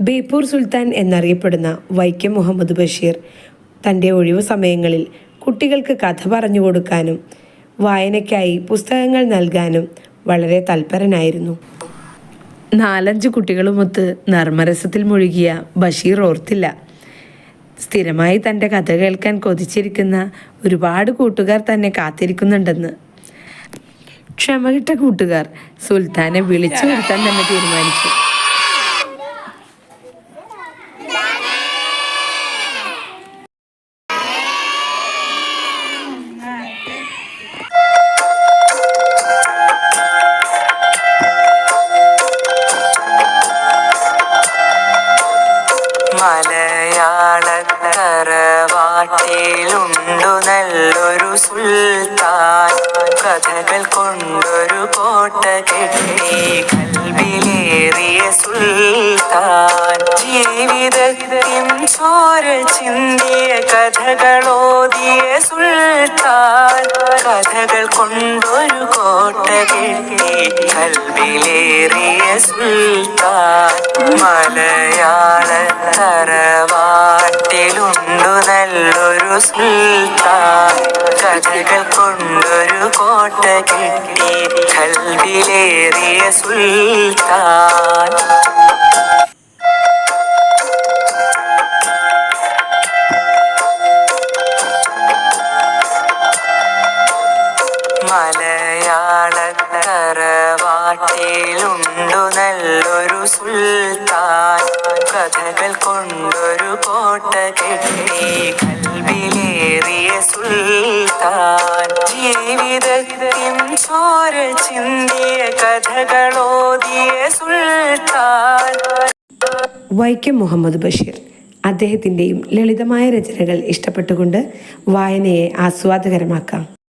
ബേപ്പൂർ സുൽത്താൻ എന്നറിയപ്പെടുന്ന വൈക്കം മുഹമ്മദ് ബഷീർ തന്റെ ഒഴിവു സമയങ്ങളിൽ കുട്ടികൾക്ക് കഥ പറഞ്ഞു കൊടുക്കാനും വായനയ്ക്കായി പുസ്തകങ്ങൾ നൽകാനും വളരെ തൽപരനായിരുന്നു. നാലഞ്ച് കുട്ടികളുമൊത്ത് നർമ്മരസത്തിൽ മുഴുകിയ ബഷീർ ഓർത്തില്ല. സ്ഥിരമായി തന്റെ കഥ കേൾക്കാൻ കൊതിച്ചിരിക്കുന്ന ഒരുപാട് കൂട്ടുകാർ തന്നെ കാത്തിരിക്കുന്നുണ്ടെന്ന്. ക്ഷമകിട്ട കൂട്ടുകാർ സുൽത്താനെ വിളിച്ചു വരുത്താൻ തന്നെ തീരുമാനിച്ചു. മലയാളത്തറവാട്ടിലുണ്ടു നല്ലൊരു സുൽത്താൻ. കഥകൾ കൊണ്ടൊരു കോട്ട കെട്ടി കൽവിലേറിയ സുൽത്താൻ. ജീവിതത്തിൻ ചോര ചിന്തിയ കഥകളോതിയ സുൽത്താൻ. കഥകൾ കൊണ്ടൊരു കോട്ട കെട്ടി കൽവിലേറിയ സുൽത്താൻ. മലയാള തറവാട്ടിലുണ്ടു നല്ലൊരു സുൽത്താൻ. കഥകൾ കൊണ്ടൊരു കോട്ട കിട്ടി. കൽവിലേറിയ സുൽത്താൻ. മലയാള സുൽത്താൻ കഥകൾ കൊണ്ടൊരു കോട്ട കെട്ടി കൽവിലേറിയ സുൽത്താൻ. ജീവിതത്തിൻ ചോര ചിന്തിയ കഥകളോതിയ സുൽത്താൻ. വൈക്കം മുഹമ്മദ് ബഷീർ. അദ്ദേഹത്തിന്റെയും ലളിതമായ രചനകൾ ഇഷ്ടപ്പെട്ടുകൊണ്ട് വായനയെ ആസ്വാദകരമാക്കാം.